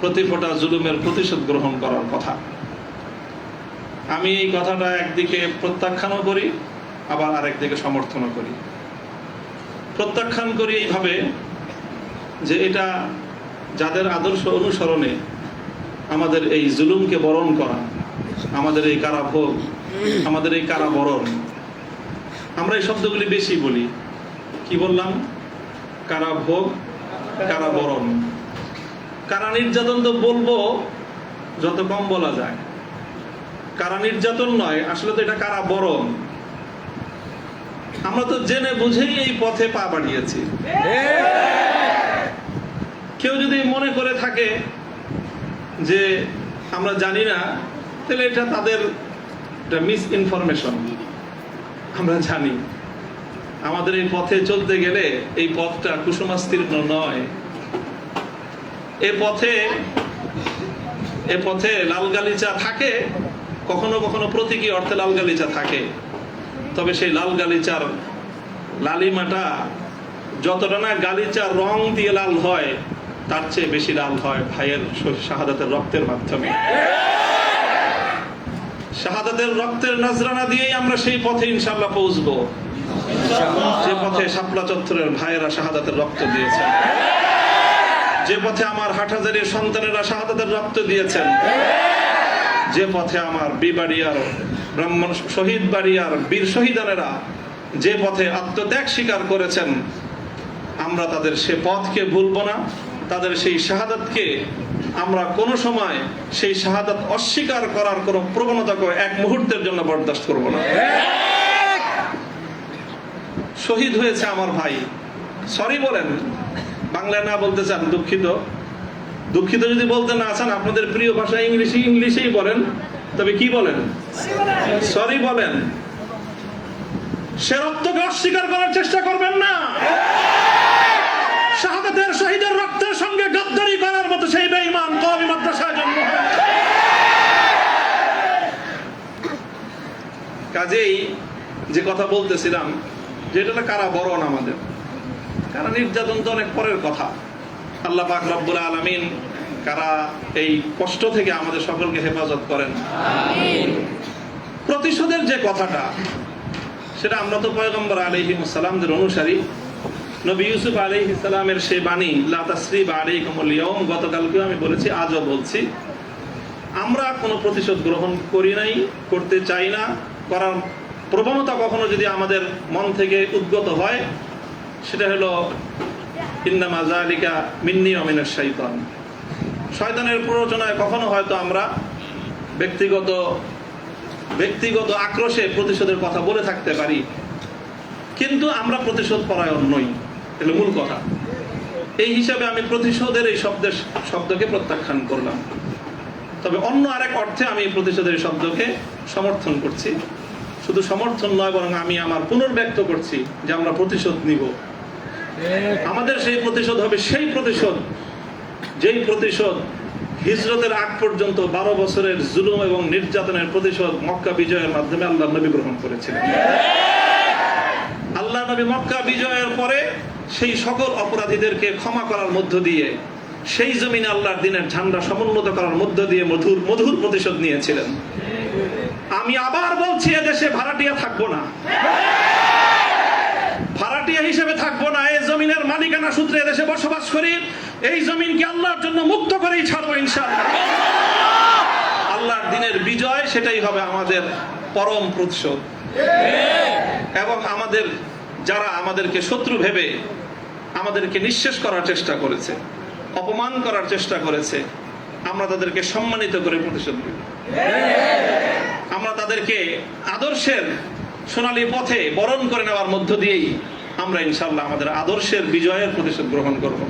প্রতি ফোঁটা জুলুমের প্রতিশোধ গ্রহণ করার কথা। আমি এই কথাটা একদিকে প্রত্যাখ্যানও করি, আবার আরেকদিকে সমর্থনও করি। প্রত্যাখ্যান করি এইভাবে যে এটা যাদের আদর্শ অনুসরণে আমাদের এই জুলুমকে বরণ করা, আমাদের এই কারাভোগ, আমাদের এই কারাবরণ, আমরা এই শব্দগুলি বেশি বলি। কি বললাম? কারাভোগ, কারাবরণ। কারা নির্যাতন তো বলব, যত কম বলা যায়। কারা নির্যাতন নয়, আসলে তো এটা কারা বরণ। আমরা তো জেনে বুঝেই এই পথে পা বাড়িয়েছি। কেউ যদি মনে করে থাকে যে আমরা জানি না, তাহলে এটা তাদের মিস ইনফরমেশন আমরা জানি। আমাদের এই পথে চলতে গেলে এই পথটা কুসুমাস্তীর্ণ নয়। এ পথে এ পথে লাল গালিচা থাকে, কখনো কখনো প্রতীকী অর্থে লাল গালিচা থাকে। তবে সেই লাল গালিচার লালিমাটা যতটা না গালিচার রং দিয়ে লাল হয়, তার চেয়ে বেশি লাল হয় ভাইয়ের শাহাদাতের রক্তের মাধ্যমে। শাহাদাতের রক্তের নজরানা দিয়েই আমরা সেই পথে ইনশাল্লাহ পৌঁছবো। যে পথে শাপলা চত্বরের ভাইয়েরা শাহাদাতের রক্ত দিয়েছেন। যে পথে আমার হাট হাটহাজারির সন্তানেরা শাহাদাতের রক্ত দিয়েছেন, যে পথে আমার বিবাড়িয়ার ব্রাহ্মণ শহীদ বাড়িয়ার বীর শহীদানেরা যে পথে আত্মত্যাগ স্বীকার করেছেন, আমরা তাদের সে পথকে ভুলব না, তাদের সেই শাহাদাতকে আমরা কোনো সময় সেই শাহাদাত অস্বীকার করার কোনো প্রবণতাকে এক মুহূর্তের জন্য বরদাস্ত করব না। শহীদ হয়েছে আমার ভাই। সরি বলেন বাংলায় না বলতে চান, দুঃখিত। দুঃখিত যদি বলতে না চান, আপনাদের প্রিয় ভাষা ইংলিশে, ইংলিশেই বলেন। তবে কি বলেন? সরি বলেন। সে রক্তকে অস্বীকার করার চেষ্টা করবেন না। শাহাদাতের শহীদের রক্তের সঙ্গে গদ্দারি করার মতো সেই বেঈমান কবি মাদ্রাসায় জন্ম কাজেই যে কথা বলতেছিলাম যে এটা কারা বরণ আমাদের। কারা নির্যাতন তো অনেক পরের কথা। আল্লাহ পাক রব্বুল আলামিন কারা এই কষ্ট থেকে আমাদের সকলকে হেফাজত করেন। প্রতিশোধের যে কথাটা সেটা আমরা তো পয়গম্বর আলাইহি সালামদের অনুসারী। নবী ইউসুফ আলাইহি সালামের সেই বাণী লা তাসরিব আলাইকুমুল ইয়াউম গতকালকেও আমি বলেছি আজও বলছি। আমরা কোনো প্রতিশোধ গ্রহণ করি নাই করতে চাই না। করার প্রবণতা কখনো যদি আমাদের মন থেকে উদ্গত হয় সেটা হলো, ইন্নামা জালিকা মিন্নি অমিনের শৈতান শয়তানের প্ররোচনায় কখনো হয়তো আমরা ব্যক্তিগত ব্যক্তিগত আক্রোশে প্রতিশোধের কথা বলে থাকতে পারি, কিন্তু আমরা প্রতিশোধ পরায়ণ নই এটা মূল কথা। এই হিসাবে আমি প্রতিশোধের এই শব্দের শব্দকে প্রত্যাখ্যান করলাম। তবে অন্য আরেক অর্থে আমি প্রতিশোধের শব্দকে সমর্থন করছি। শুধু সমর্থন নয়, বরং আমি আমার পুনর্ব্যক্ত করছি যে আমরা প্রতিশোধ নিব। আমাদের সেই প্রতিশোধ হবে, সেই প্রতিশোধ, যেই প্রতিশোধ হিজরতের আগ পর্যন্ত বারো বছরের জুলুম এবং নির্যাতনের প্রতিশোধ মক্কা বিজয়ের মাধ্যমে আল্লাহ নবী গ্রহণ করেছিলেন। আল্লাহ নবী মক্কা বিজয়ের পরে সেই সকল অপরাধীদেরকে ক্ষমা করার মধ্য দিয়ে, সেই জমিনে আল্লাহর দিনের ঝান্ডা সমুন্নত করার মধ্য দিয়ে মধুর মধুর প্রতিশোধ নিয়েছিলেন। আমি আবার বলছি, এদেশে ভাড়াটিয়া থাকব না। ভাড়াটিয়া হিসেবে থাকব না, এই জমিনের মালিকানা সূত্রে এদেশে বসবাস করি, এই জমিনকে আল্লাহর জন্য মুক্ত করেই ছাড়বো ইনশাআল্লাহ। আল্লাহর দিনের বিজয়, সেটাই হবে আমাদের পরম প্রতিশোধ। এবং আমাদের, যারা আমাদেরকে শত্রু ভেবে আমাদেরকে নিঃশেষ করার চেষ্টা করেছে, অপমান করার চেষ্টা করেছে, আমরা তাদেরকে সম্মানিত করে প্রতিশোধ দেব আমরা তাদেরকে আদর্শের সোনালী পথে বরণ করে নেওয়ার মধ্য দিয়েই আমরা ইনশাল্লাহ আমাদের আদর্শের বিজয়ের প্রতিশোধ গ্রহণ করব।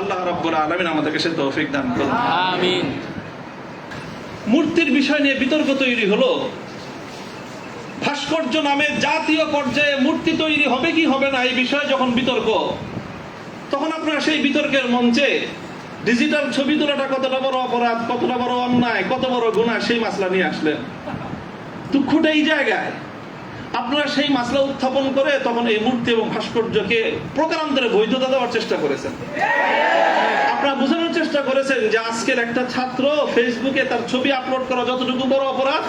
আল্লাহ রব্বুল আলমিন আমাদেরকে সে তৌফিক দান করুন। মূর্তির বিষয় নিয়ে বিতর্ক তৈরি হলো। ভাস্কর্য নামে জাতীয় পর্যায়ে মূর্তি তৈরি হবে কি হবে না এই বিষয়ে যখন বিতর্ক তখন আপনারা সেই বিতর্কের মঞ্চে ডিজিটাল ছবি তোলাটা কতটা বড় অপরাধ কতটা বড় অন্যায় কত বড় গুণা সেই মাসলা নিয়ে আসলেন। দুঃখটা এই জায়গায়। আপনারা সেই মাসলা উত্থাপন করে তখন এই মূর্তি এবং ভাস্কর্যকে প্রকারান্তরে বৈধতা দেওয়ার চেষ্টা করেছেন। আপনারা বোঝানোর চেষ্টা করেছেন যে আজকের একটা ছাত্র ফেসবুকে তার ছবি আপলোড করা যতটুকু বড় অপরাধ,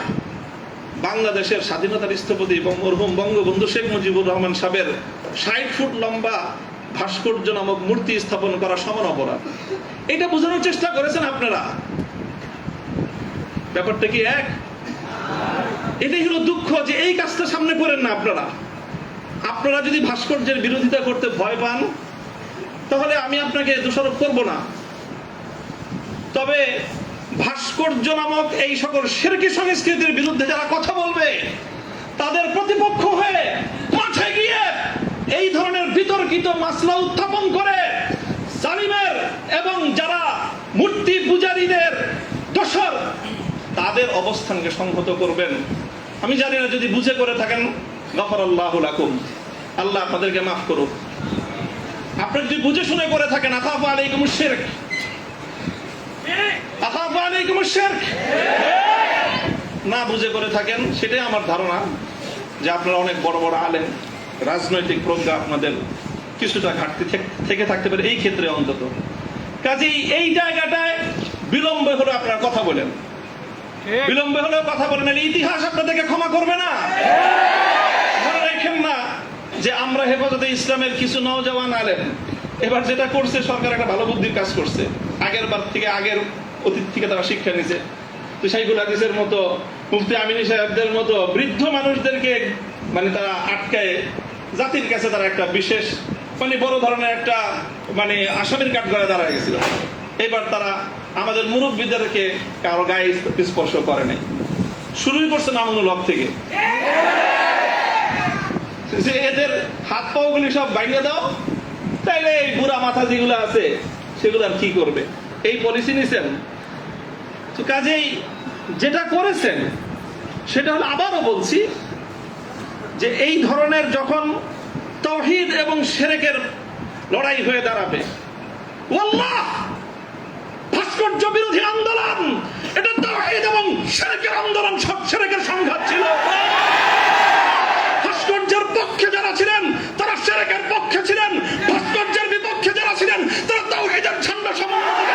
বাংলাদেশের স্বাধীনতার স্থপতি এবং বঙ্গবন্ধু শেখ মুজিবুর রহমান সাহেবের ষাট ফুট লম্বা ভাস্কর্য নামক মূর্তি স্থাপন করা সমান অপরাধ। এটা বোঝানোর চেষ্টা করেছেন আপনারা। ব্যাপারটা কি এক? এটাই হলো দুঃখ যে এই কাজটা সামনে করেন না আপনারা। আপনারা যদি ভাস্কর্যের বিরোধিতা করতে ভয় পান, তাহলে আমি আপনাকে দোষারোপ করব না। তবে ভাস্কর্য নামক এই সকল শিরকি সংস্কৃতির বিরুদ্ধে যারা কথা বলবে, তাদের প্রতিপক্ষ হয়ে মাঠে গিয়ে এই ধরনের বিতর্কিত মাসলা উত্থাপন করে জালিমের এবং যারা মূর্তি পূজারীদের দোষর, তাদের অবস্থানকে সংহত করবেন। আমি জানি না, যদি বুঝে করে থাকেন গফর আল্লাহ লাকুম। আল্লাহ আপনাদেরকে মাফ করুক। আপনি যদি বুঝে শুনে করে থাকেন আখাফ আলাইকুম শিরক না বুঝে করে থাকেন, সেটাই আমার ধারণা যে আপনারা অনেক বড় বড় আলেন রাজনৈতিক প্রজ্ঞা আপনাদের কিছুটা ঘাটতি থেক- থেকে থাকতে পারে এই ক্ষেত্রে অন্তত। কাজেই এই জায়গাটায় বিলম্ব হলে আপনারা কথা বলেন। বিলম্ব হলেও কথা বলেন এই ইতিহাস আপনাদেরকে ক্ষমা করবে না। মনে রাখেন না যে আমরা হেফাজতে ইসলামের কিছু নওজওয়ান আলেন এবার যেটা করছে সরকার একটা ভালো বুদ্ধির কাজ করছে। আগের বার থেকে আগের অতীত থেকে তারা শিক্ষা নিছে তো শাইখুল হাদিসের মতো মুফতি আমিনী সাহেবদের মতো বৃদ্ধ মানুষদেরকে মানে তারা আটকায় জাতির কাছে তারা একটা বিশেষ মানে বড় ধরনের একটা মানে আসামির কাঠ করে দাঁড়ায় গেছিল। এবার তারা আমাদের মুরব্বীদেরকে কারও গায়ে স্পর্শ করে নাই। শুরুই করছে নামুনুল হক থেকে। যে এদের হাত পাও গুলি সব বাইরে দাও, তাইলে এই বুড়া মাথা যেগুলো আছে, সেগুলো আর কি করবে? এই পলিসি নিছেন? তো কাজেই যেটা করেছেন, সেটা হলো আবারও বলছি যে এই ধরনের যখন তহিদ এবং সেরেকের লড়াই হয়ে দাঁড়াবে, ওয়াল্লাহ! ভাস্কর্য বিরোধী আন্দোলন। এটা তো এবং সেরেকের আন্দোলন সব সেরেকের সংঘাত ছিল ভাস্কর্যের পক্ষে যারা ছিলেন তারা সেরেকের পক্ষে ছিলেন ভাস্কর্যের বিপক্ষে যারা ছিলেন তারা তাওহীদের ঝান্ডা সমন্বয়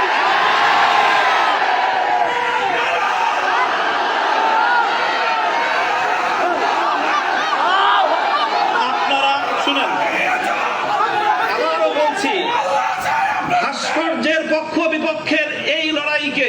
আপনারা শুনেন আবারও বলছি ভাস্কর্যের পক্ষ বিপক্ষের এই লড়াইকে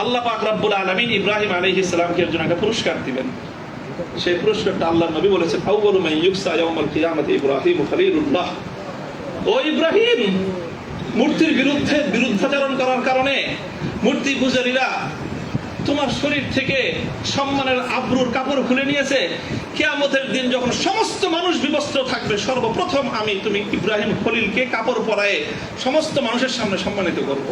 আল্লাহ পাক রব্বুল আলামিন ইব্রাহিম আলাইহিস সালামকে একজন একটা পুরস্কার দিবেন। সেই পুরস্কারটা আল্লাহ নবী বলেছেন আউয়ালু মান ইউকসা ইয়াউমাল কিয়ামাতি ইব্রাহিম খলিলুল্লাহ। ও ইব্রাহিম, মূর্তির বিরুদ্ধে বিরুদ্ধাচরণ করার কারণে মূর্তি পূজারীরা তোমার শরীর থেকে সম্মানের আব্রুর কাপড় খুলে নিয়েছে। কেয়ামতের দিন যখন সমস্ত মানুষ বিবস্ত্র থাকবে, সর্বপ্রথম আমি তুমি ইব্রাহিম খলিলকে কাপড় পরায়ে সমস্ত মানুষের সামনে সম্মানিত করব।